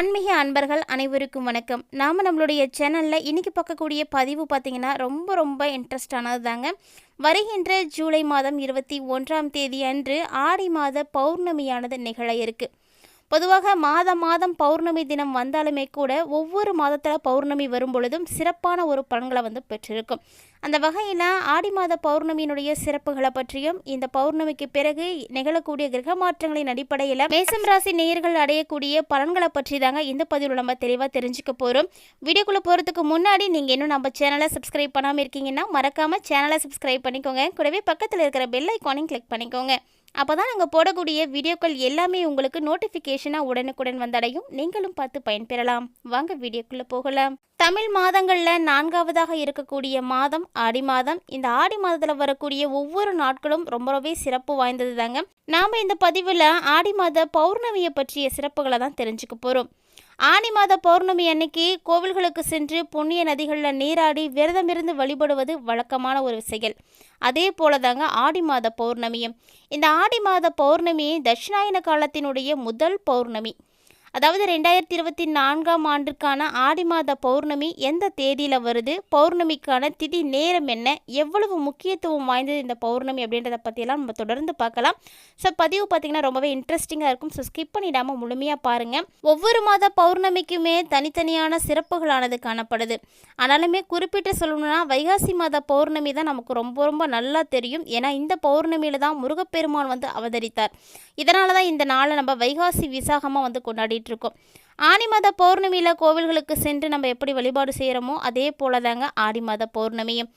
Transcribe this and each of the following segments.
ஆன்மீக அன்பர்கள் அனைவருக்கும் வணக்கம். நாம் நம்மளுடைய சேனலில் இன்னைக்கு பார்க்கக்கூடிய பதிவு பார்த்திங்கன்னா ரொம்ப ரொம்ப இன்ட்ரெஸ்டானது தாங்க. வருகின்ற ஜூலை மாதம் இருபத்தி ஒன்றாம் தேதி அன்று ஆடி மாத பௌர்ணமியானது நிகழ இருக்குது பொதுவாக மாதம் மாதம் பௌர்ணமி தினம் வந்தாலுமே கூட ஒவ்வொரு மாதத்தில் பௌர்ணமி வரும் பொழுதும் சிறப்பான ஒரு பலன்களை வந்து பெற்றிருக்கும். அந்த வகையில் ஆடி மாத பௌர்ணமியினுடைய சிறப்புகளை பற்றியும் இந்த பௌர்ணமிக்கு பிறகு நிகழக்கூடிய கிரக மாற்றங்களின் அடிப்படையில் மேசம் ராசி நேயர்கள் அடையக்கூடிய பலன்களை பற்றி தாங்க இந்த பதிவில் நம்ம தெளிவாக தெரிஞ்சுக்க போகிறோம் வீடியோக்குள்ளே போகிறதுக்கு முன்னாடி நீங்கள் இன்னும் நம்ம சேனலை சப்ஸ்கிரைப் பண்ணாமல் இருக்கீங்கன்னா மறக்காமல் சேனலை சப்ஸ்கிரைப் பண்ணிக்கோங்க. கூடவே பக்கத்தில் இருக்கிற பெல் ஐக்கானையும் கிளிக் பண்ணிக்கோங்க. அப்போ தான் நாங்கள் போடக்கூடிய வீடியோக்கள் எல்லாமே உங்களுக்கு நோட்டிஃபிகேஷனாக உடனுக்குடன் வந்தடையும். நீங்களும் பார்த்து பயன்பெறலாம். வாங்க வீடியோக்குள்ளே போகலாம். தமிழ் மாதங்களில் நான்காவதாக இருக்கக்கூடிய மாதம் ஆடி மாதம். இந்த ஆடி மாதத்தில் வரக்கூடிய ஒவ்வொரு நாட்களும் ரொம்ப ரொம்பவே சிறப்பு வாய்ந்தது தாங்க நாம் இந்த பதிவில் ஆடி மாத பௌர்ணமியை பற்றிய சிறப்புகளை தான் தெரிஞ்சுக்க போகிறோம் ஆனி மாத பௌர்ணமி அன்னைக்கு கோவில்களுக்கு சென்று புண்ணிய நதிகளில் நீராடி விரதமிருந்து வழிபடுவது வழக்கமான ஒரு செயல். அதே போல தாங்க ஆடி மாத பௌர்ணமியும். இந்த ஆடி மாத பௌர்ணமி தட்சிணாயன காலத்தினுடைய முதல் பௌர்ணமி. அதாவது ரெண்டாயிரத்தி இருபத்தி நான்காம் ஆண்டுக்கான ஆடி மாத பௌர்ணமி எந்த தேதியில் வருது? பௌர்ணமிக்கான திதி நேரம் என்ன? எவ்வளவு முக்கியத்துவம் வாய்ந்தது இந்த பௌர்ணமி அப்படின்றத பற்றியெல்லாம் நம்ம தொடர்ந்து பார்க்கலாம். ஸோ பதிவு பார்த்திங்கன்னா ரொம்பவே இன்ட்ரெஸ்டிங்காக இருக்கும். ஸோ ஸ்கிப் பண்ணிடாமல் முழுமையாக பாருங்கள் ஒவ்வொரு மாத பௌர்ணமிக்குமே தனித்தனியான சிறப்புகளானது காணப்படுது. ஆனாலுமே குறிப்பிட்டு சொல்லணும்னா வைகாசி மாத பௌர்ணமி தான் நமக்கு ரொம்ப ரொம்ப நல்லா தெரியும். ஏன்னா இந்த பௌர்ணமியில் தான் முருகப்பெருமான் வந்து அவதரித்தார். இதனால தான் இந்த நாளை நம்ம வைகாசி விசாகமாக வந்து கொண்டாடி இருக்கோம் ஆனி மாத பௌர்ணமியில் கோவில்களுக்கு சென்று நம்ம எப்படி வழிபாடு செய்கிறோமோ அதே போல தாங்க ஆடி மாத பௌர்ணமியும்.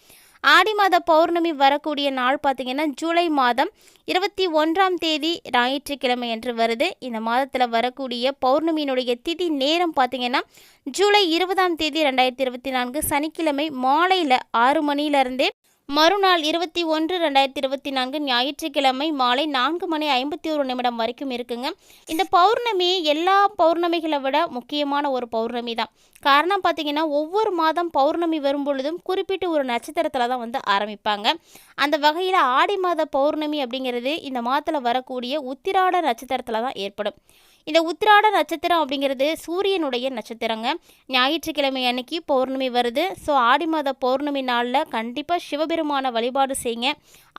ஆடி மாத பௌர்ணமி வரக்கூடிய நாள் பார்த்திங்கன்னா ஜூலை மாதம் இருபத்தி ஒன்றாம் தேதி ஞாயிற்றுக்கிழமை என்று வருது. இந்த மாதத்தில் வரக்கூடிய பௌர்ணமியினுடைய திதி நேரம் பார்த்திங்கன்னா ஜூலை இருபதாம் தேதி ரெண்டாயிரத்தி இருபத்தி நான்கு சனிக்கிழமை மாலையில் ஆறு மணியிலிருந்தே மறுநாள் இருபத்தி ஒன்று ரெண்டாயிரத்தி இருபத்தி நான்கு ஞாயிற்றுக்கிழமை மாலை நான்கு மணி ஐம்பத்தி ஒரு நிமிடம் வரைக்கும் இருக்குங்க. இந்த பௌர்ணமி எல்லா பௌர்ணமிகளை விட முக்கியமான ஒரு பௌர்ணமி தான். காரணம் பார்த்தீங்கன்னா ஒவ்வொரு மாதம் பௌர்ணமி வரும் பொழுதும் குறிப்பிட்டு ஒரு நட்சத்திரத்தில் தான் வந்து ஆரம்பிப்பாங்க. அந்த வகையில் ஆடி மாத பௌர்ணமி அப்படிங்கிறது இந்த மாதத்தில் வரக்கூடிய உத்திராட நட்சத்திரத்தில் தான் ஏற்படும். இந்த உத்திராட நட்சத்திரம் அப்படிங்கிறது சூரியனுடைய நட்சத்திரங்க. ஞாயிற்றுக்கிழமை அன்னைக்கு பௌர்ணமி வருது. ஸோ ஆடி மாத பௌர்ணமி நாளில் கண்டிப்பாக சிவபெருமான வழிபாடு செய்யுங்க.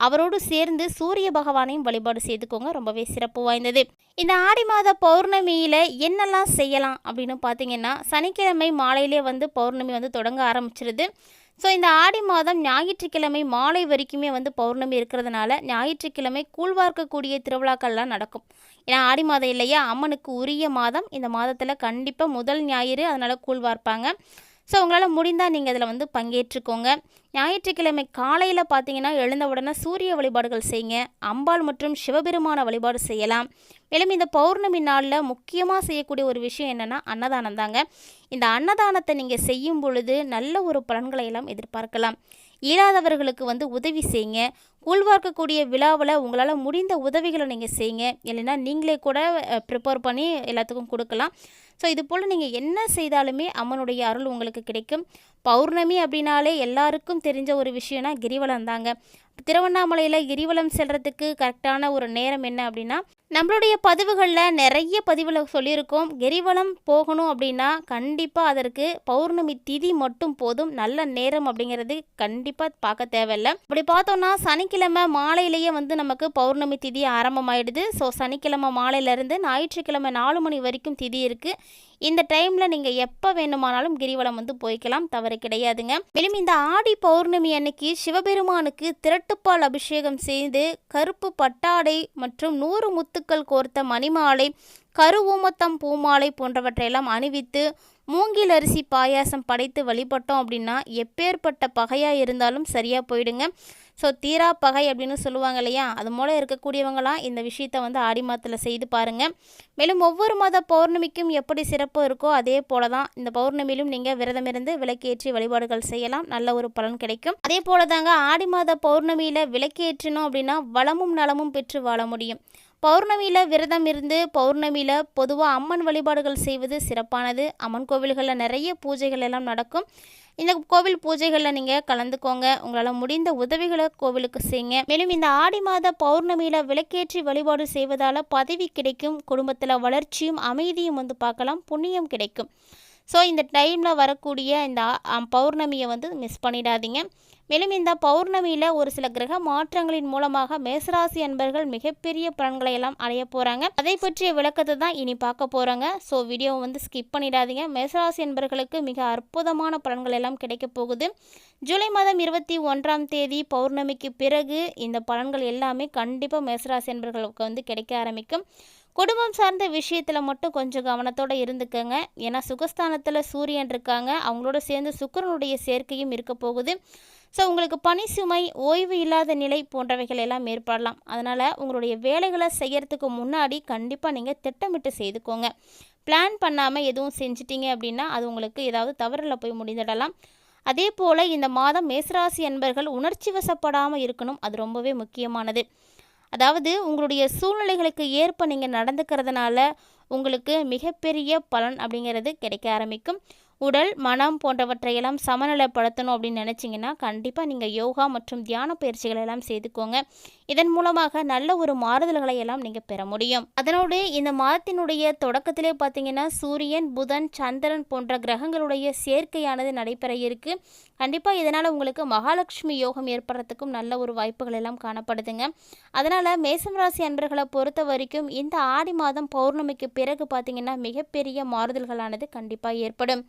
அவரோடு சேர்ந்து சூரிய பகவானையும் வழிபாடு செய்துக்கோங்க. ரொம்பவே சிறப்பு வாய்ந்தது. இந்த ஆடி மாத பௌர்ணமியில் என்னெல்லாம் செய்யலாம் அப்படின்னு பார்த்தீங்கன்னா சனிக்கிழமை மாலையிலே வந்து பௌர்ணமி வந்து தொடங்க ஆரம்பிச்சிருது. ஸோ இந்த ஆடி மாதம் ஞாயிற்றுக்கிழமை மாலை வரைக்குமே வந்து பௌர்ணமி இருக்கிறதுனால ஞாயிற்றுக்கிழமை கூழ்வார்க்கக்கூடிய திருவிழாக்கள்லாம் நடக்கும். ஏன்னா ஆடி மாதம் இல்லையா? அம்மனுக்கு உரிய மாதம். இந்த மாதத்தில் கண்டிப்பாக முதல் ஞாயிறு அதனால் கூழ்வார்ப்பாங்க ஸோ உங்களால் முடிந்தால் நீங்கள் அதில் வந்து பங்கேற்றுக்கோங்க. ஞாயிற்றுக்கிழமை காலையில் பார்த்தீங்கன்னா எழுந்த உடனே சூரிய வழிபாடுகள் செய்யுங்க. அம்பாள் மற்றும் சிவபெருமான வழிபாடு செய்யலாம். மேலும் இந்த பௌர்ணமி நாளில் முக்கியமாக செய்யக்கூடிய ஒரு விஷயம் என்னென்னா அன்னதானம் தாங்க இந்த அன்னதானத்தை நீங்கள் செய்யும் பொழுது நல்ல ஒரு பலன்களை எல்லாம் எதிர்பார்க்கலாம். இயலாதவர்களுக்கு வந்து உதவி செய்யுங்க. கூழ்வார்க்கக்கூடிய விழாவில் உங்களால் முடிந்த உதவிகளை நீங்கள் செய்யுங்க. இல்லைன்னா நீங்களே கூட ப்ரிப்பேர் பண்ணி எல்லாத்துக்கும் கொடுக்கலாம். ஸோ இது போல் நீங்கள் என்ன செய்தாலுமே அம்மனுடைய அருள் உங்களுக்கு கிடைக்கும். பௌர்ணமி அப்படின்னாலே எல்லாருக்கும் தெரிஞ்ச ஒரு விஷயம்னா கிரிவலம் தாங்க. திருவண்ணாமலையில் கிரிவலம் செல்கிறதுக்கு கரெக்டான ஒரு நேரம் என்ன அப்படின்னா நம்மளுடைய பதிவுகளில் நிறைய பதிவில் சொல்லியிருக்கோம். கிரிவலம் போகணும் அப்படின்னா கண்டிப்பாக அதற்கு பௌர்ணமி திதி மட்டும் போதும். நல்ல நேரம் அப்படிங்கிறது கண்டிப்பாக பார்க்க தேவையில்லை. அப்படி பார்த்தோம்னா சனிக்கிழமை மாலையிலேயே வந்து நமக்கு பௌர்ணமி திதி ஆரம்பமாயிடுது. ஸோ சனிக்கிழமை மாலையிலேருந்து ஞாயிற்றுக்கிழமை நாலு மணி வரைக்கும் திதி இருக்குது இந்த டைமில் நீங்கள் எப்போ வேணுமானாலும் கிரிவலம் வந்து போய்க்கலாம் தவறு கிடையாதுங்க. மேலும் இந்த ஆடி பௌர்ணமி அன்னைக்கு சிவபெருமானுக்கு திரட்டுப்பால் அபிஷேகம் செய்து கருப்பு பட்டாடை மற்றும் நூறு முத்துக்கள் கோர்த்த மணிமாலை கருவூமத்தம் பூமாலை போன்றவற்றையெல்லாம் அணிவித்து மூங்கில் அரிசி பாயாசம் படைத்து வழிபட்டோம் அப்படின்னா எப்பேற்பட்ட பகையாக இருந்தாலும் சரியாக போயிடுங்க. ஸோ தீரா பகை அப்படின்னு சொல்லுவாங்க இல்லையா? அது மூலம் இருக்கக்கூடியவங்களாம் இந்த விஷயத்தை வந்து ஆடி மாதத்தில் செய்து பாருங்கள் மேலும் ஒவ்வொரு மாத பௌர்ணமிக்கும் எப்படி சிறப்பு இருக்கோ அதே போல தான் இந்த பௌர்ணமியிலும் நீங்கள் விரதமிருந்து விளக்கேற்றி வழிபாடுகள் செய்யலாம். நல்ல ஒரு பலன் கிடைக்கும். அதே போல தாங்க ஆடி மாத பௌர்ணமியில் விளக்கேற்றணும் அப்படின்னா வளமும் நலமும் பெற்று வாழ முடியும். பௌர்ணமியில் விரதம் இருந்து பௌர்ணமியில் பொதுவாக அம்மன் வழிபாடுகள் செய்வது சிறப்பானது. அம்மன் கோவில்களில் நிறைய பூஜைகள் எல்லாம் நடக்கும். இந்த கோவில் பூஜைகளில் நீங்கள் கலந்துக்கோங்க. உங்களால் முடிந்த உதவிகளை கோவிலுக்கு செய்யுங்க. மேலும் இந்த ஆடி மாத பௌர்ணமியில் விளக்கேற்றி வழிபாடு செய்வதால் பதவி கிடைக்கும். குடும்பத்தில் வளர்ச்சியும் அமைதியும் வந்து பார்க்கலாம். புண்ணியம் கிடைக்கும். ஸோ இந்த டைமில் வரக்கூடிய இந்த பௌர்ணமியை வந்து மிஸ் பண்ணிடாதீங்க. மேலும் இந்த பௌர்ணமியில் ஒரு சில கிரக மாற்றங்களின் மூலமாக மேசராசி அன்பர்கள் மிகப்பெரிய பலன்களை எல்லாம் அடைய போகிறாங்க அதை பற்றிய விளக்கத்தை தான் இனி பார்க்க போகிறாங்க ஸோ வீடியோவை வந்து ஸ்கிப் பண்ணிடாதீங்க. மேசராசி அன்பர்களுக்கு மிக அற்புதமான பலன்கள் எல்லாம் கிடைக்க போகுது. ஜூலை மாதம் இருபத்தி ஒன்றாம் தேதி பௌர்ணமிக்கு பிறகு இந்த பலன்கள் எல்லாமே கண்டிப்பாக மேசராசி அன்பர்களுக்கு வந்து கிடைக்க ஆரம்பிக்கும். குடும்பம் சார்ந்த விஷயத்தில் மட்டும் கொஞ்சம் கவனத்தோடு இருந்துக்கங்க. ஏன்னா சுகஸ்தானத்தில் சூரியன் இருக்காங்க. அவங்களோட சேர்ந்து சுக்கிரனுடைய சேர்க்கையும் இருக்க போகுது. ஸோ உங்களுக்கு பணி சுமை ஓய்வு இல்லாத நிலை போன்றவைகள் எல்லாம் ஏற்படலாம். அதனால் உங்களுடைய வேலைகளை செய்கிறதுக்கு முன்னாடி கண்டிப்பாக நீங்கள் திட்டமிட்டு செய்துக்கோங்க. பிளான் பண்ணாமல் எதுவும் செஞ்சிட்டீங்க அப்படின்னா அது உங்களுக்கு ஏதாவது தவறில் போய் முடிந்துடலாம். அதே போல் இந்த மாதம் மேசராசி என்பர்கள் உணர்ச்சி வசப்படாமல் இருக்கணும். அது ரொம்பவே முக்கியமானது. அதாவது உங்களுடைய சூழ்நிலைகளுக்கு ஏற்ப நீங்கள் நடந்துக்கிறதுனால உங்களுக்கு மிகப்பெரிய பலன் அப்படிங்கிறது கிடைக்க ஆரம்பிக்கும். உடல் மனம் போன்றவற்றையெல்லாம் சமநிலைப்படுத்தணும் அப்படின்னு நினச்சிங்கன்னா கண்டிப்பாக நீங்கள் யோகா மற்றும் தியான பயிற்சிகளை எல்லாம் செய்துக்கோங்க. இதன் மூலமாக நல்ல ஒரு மாறுதல்களை எல்லாம் நீங்கள் பெற முடியும். அதனோடு இந்த மாதத்தினுடைய தொடக்கத்திலே பார்த்தீங்கன்னா சூரியன் புதன் சந்திரன் போன்ற கிரகங்களுடைய சேர்க்கையானது நடைபெற இருக்கு. கண்டிப்பாக இதனால் உங்களுக்கு மகாலட்சுமி யோகம் ஏற்படுறதுக்கும் நல்ல ஒரு வாய்ப்புகள் எல்லாம் காணப்படுதுங்க. அதனால் மேசம் ராசி அன்பர்களை பொறுத்த வரைக்கும் இந்த ஆடி மாதம் பௌர்ணமிக்கு பிறகு பார்த்தீங்கன்னா மிகப்பெரிய மாறுதல்களானது கண்டிப்பாக ஏற்படும்.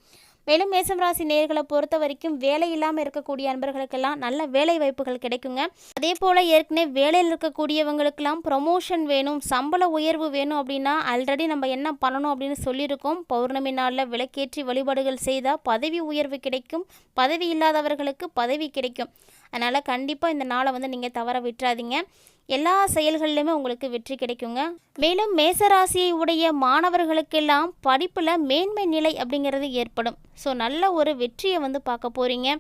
மேலும் மேசம் ராசி நேர்களை பொறுத்த வரைக்கும் வேலை இல்லாமல் இருக்கக்கூடிய அன்பர்களுக்கெல்லாம் நல்ல வேலை வாய்ப்புகள் கிடைக்குங்க. அதே போல் ஏற்கனவே வேலையில் இருக்கக்கூடியவங்களுக்கெல்லாம் ப்ரொமோஷன் வேணும் சம்பள உயர்வு வேணும் அப்படின்னா ஆல்ரெடி நம்ம என்ன பண்ணணும் அப்படின்னு சொல்லியிருக்கோம். பௌர்ணமி நாளில் விளக்கேற்றி வழிபாடுகள் செய்தால் பதவி உயர்வு கிடைக்கும். பதவி இல்லாதவர்களுக்கு பதவி கிடைக்கும். அதனால் கண்டிப்பாக இந்த நாளை வந்து நீங்கள் தவற விட்டுறாதீங்க. எல்லா செயல்கள்லையுமே உங்களுக்கு வெற்றி கிடைக்குங்க. மேலும் மேசராசியை உடைய மாணவர்களுக்கெல்லாம் படிப்பில் மேன்மை நிலை அப்படிங்கிறது ஏற்படும். ஸோ நல்ல ஒரு வெற்றியை வந்து பார்க்க போகிறீங்க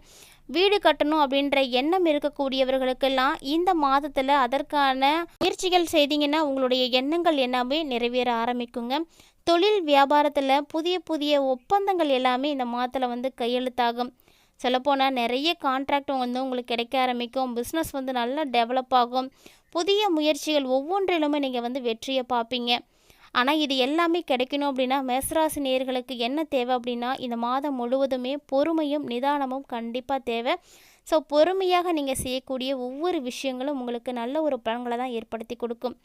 வீடு கட்டணும் அப்படின்ற எண்ணம் இருக்கக்கூடியவர்களுக்கெல்லாம் இந்த மாதத்தில் அதற்கான முயற்சிகள் செய்தீங்கன்னா உங்களுடைய எண்ணங்கள் எல்லாமே நிறைவேற ஆரம்பிக்குங்க. தொழில் வியாபாரத்தில் புதிய புதிய ஒப்பந்தங்கள் எல்லாமே இந்த மாதத்தில் வந்து கையெழுத்தாகும். சொல்லப்போனால் நிறைய கான்ட்ராக்ட் வந்து உங்களுக்கு கிடைக்க ஆரம்பிக்கும். பிஸ்னஸ் வந்து நல்லா டெவலப் ஆகும். புதிய முயற்சிகள் ஒவ்வொன்றிலுமே நீங்கள் வந்து வெற்றியை பார்ப்பீங்க. ஆனால் இது எல்லாமே கிடைக்கணும் அப்படின்னா மேசராசி நேர்களுக்கு என்ன தேவை அப்படின்னா இந்த மாதம் முழுவதுமே பொறுமையும் நிதானமும் கண்டிப்பாக தேவை. ஸோ பொறுமையாக நீங்கள் செய்யக்கூடிய ஒவ்வொரு விஷயங்களும் உங்களுக்கு நல்ல ஒரு பலன்களை தான் ஏற்படுத்தி கொடுக்கும்.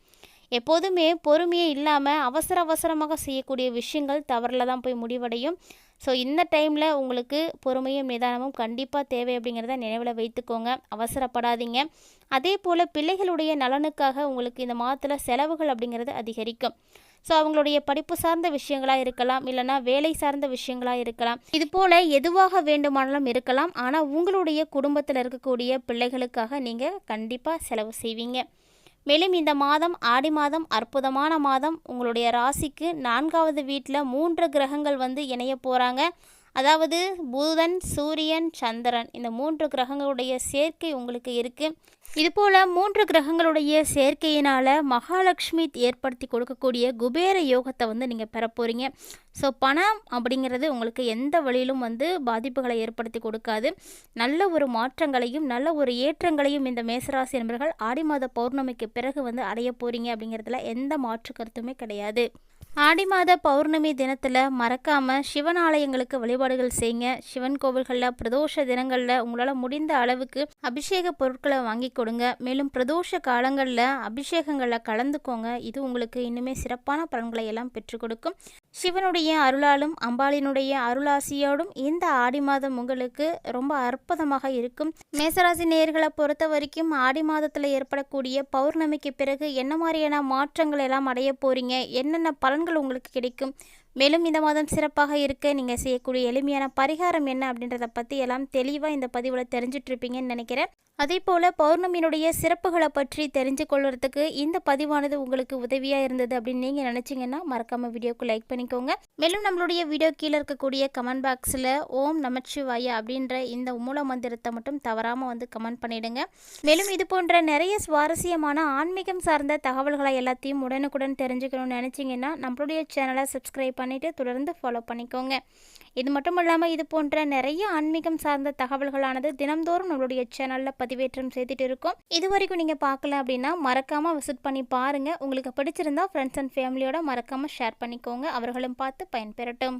எப்போதுமே பொறுமையே இல்லாமல் அவசர அவசரமாக செய்யக்கூடிய விஷயங்கள் தவறில் தான் போய் முடிவடையும். ஸோ இந்த டைமில் உங்களுக்கு பொறுமையும் நிதானமும் கண்டிப்பாக தேவை அப்படிங்கிறத நினைவில் வைத்துக்கோங்க. அவசரப்படாதீங்க. அதே போல் பிள்ளைகளுடைய நலனுக்காக உங்களுக்கு இந்த மாதத்தில் செலவுகள் அப்படிங்கிறது அதிகரிக்கும். ஸோ அவங்களுடைய படிப்பு சார்ந்த விஷயங்களாக இருக்கலாம் இல்லைனா வேலை சார்ந்த விஷயங்களாக இருக்கலாம். இது போல் எதுவாக வேண்டுமானாலும் இருக்கலாம். ஆனால் உங்களுடைய குடும்பத்தில் இருக்கக்கூடிய பிள்ளைகளுக்காக நீங்கள் கண்டிப்பாக செலவு செய்வீங்க. மேலும் இந்த மாதம் ஆடி மாதம் அற்புதமான மாதம். உங்களுடைய ராசிக்கு நான்காவது வீட்டில் மூன்று கிரகங்கள் வந்து இணைய போகிறாங்க அதாவது புதன் சூரியன் சந்திரன். இந்த மூன்று கிரகங்களுடைய சேர்க்கை உங்களுக்கு இருக்குது இதுபோல் மூன்று கிரகங்களுடைய சேர்க்கையினால் மகாலட்சுமி ஏற்படுத்தி கொடுக்கக்கூடிய குபேர யோகத்தை வந்து நீங்கள் பெற போகிறீங்க ஸோ பணம் அப்படிங்கிறது உங்களுக்கு எந்த வழியிலும் வந்து பாதிப்புகளை ஏற்படுத்தி கொடுக்காது. நல்ல ஒரு மாற்றங்களையும் நல்ல ஒரு ஏற்றங்களையும் இந்த மேசராசி நண்பர்கள் ஆடி மாத பௌர்ணமிக்கு பிறகு வந்து அடைய போகிறீங்க அப்படிங்கிறதுல எந்த மாற்று கருத்துமே கிடையாது. ஆடி மாத பௌர்ணமி தினத்தில் மறக்காமல் சிவன் ஆலயங்களுக்கு வழிபாடுகள் செய்யுங்க. சிவன் கோவில்களில் பிரதோஷ தினங்களில் உங்களால் முடிந்த அளவுக்கு அபிஷேக பொருட்களை வாங்கி கொடுங்க. மேலும் பிரதோஷ காலங்களில் அபிஷேகங்களில் கலந்துக்கோங்க. இது உங்களுக்கு இன்னுமே சிறப்பான பலன்களை எல்லாம் பெற்றுக் கொடுக்கும். சிவனுடைய அருளாலும் அம்பாளினுடைய அருளாசியோடும் இந்த ஆடி மாதம் உங்களுக்கு ரொம்ப அற்புதமாக இருக்கும். மேசராசி நேர்களை பொறுத்த வரைக்கும் ஆடி மாதத்தில் ஏற்படக்கூடிய பௌர்ணமிக்கு பிறகு என்ன மாதிரியான மாற்றங்கள் எல்லாம் அடைய போறீங்க? என்னென்ன பலன்கள் உங்களுக்கு கிடைக்கும்? மேலும் இந்த மாதம் சிறப்பாக இருக்க நீங்கள் செய்யக்கூடிய எளிமையான பரிகாரம் என்ன அப்படின்றத பற்றி எல்லாம் தெளிவாக இந்த பதிவில் தெரிஞ்சிட்ருப்பீங்கன்னு நினைக்கிறேன். அதே போல் பௌர்ணமியினுடைய சிறப்புகளை பற்றி தெரிஞ்சு கொள்வதுக்கு இந்த பதிவானது உங்களுக்கு உதவியாக இருந்தது அப்படின்னு நீங்கள் நினச்சிங்கன்னா மறக்காமல் வீடியோக்கு லைக் பண்ணிக்கோங்க. மேலும் நம்மளுடைய வீடியோ கீழே இருக்கக்கூடிய கமெண்ட் பாக்ஸில் ஓம் நமச்சிவாயா அப்படின்ற இந்த மூல மந்திரத்தை மட்டும் தவறாமல் வந்து கமெண்ட் பண்ணிடுங்க. மேலும் இது போன்ற நிறைய சுவாரஸ்யமான ஆன்மீகம் சார்ந்த தகவல்களை எல்லாத்தையும் உடனுக்குடன் தெரிஞ்சுக்கணும்னு நினச்சிங்கன்னா நம்மளுடைய சேனலை சப்ஸ்கிரைப் பண்ணிவிட்டு தொடர்ந்து ஃபாலோ பண்ணிக்கோங்க. இது மட்டும் இல்லாமல் இது போன்ற நிறைய ஆன்மீகம் சார்ந்த தகவல்களானது தினம்தோறும் நம்மளுடைய சேனலில் பதிவேற்றம் செய்துட்டு இருக்கோம். இது வரைக்கும் நீங்கள் பார்க்கல அப்படின்னா மறக்காமல் விசிட் பண்ணி பாருங்கள் உங்களுக்கு பிடிச்சிருந்தா ஃப்ரெண்ட்ஸ் அண்ட் ஃபேமிலியோட மறக்காமல் ஷேர் பண்ணிக்கோங்க. அவர்களும் பார்த்து பயன்பெறட்டும்.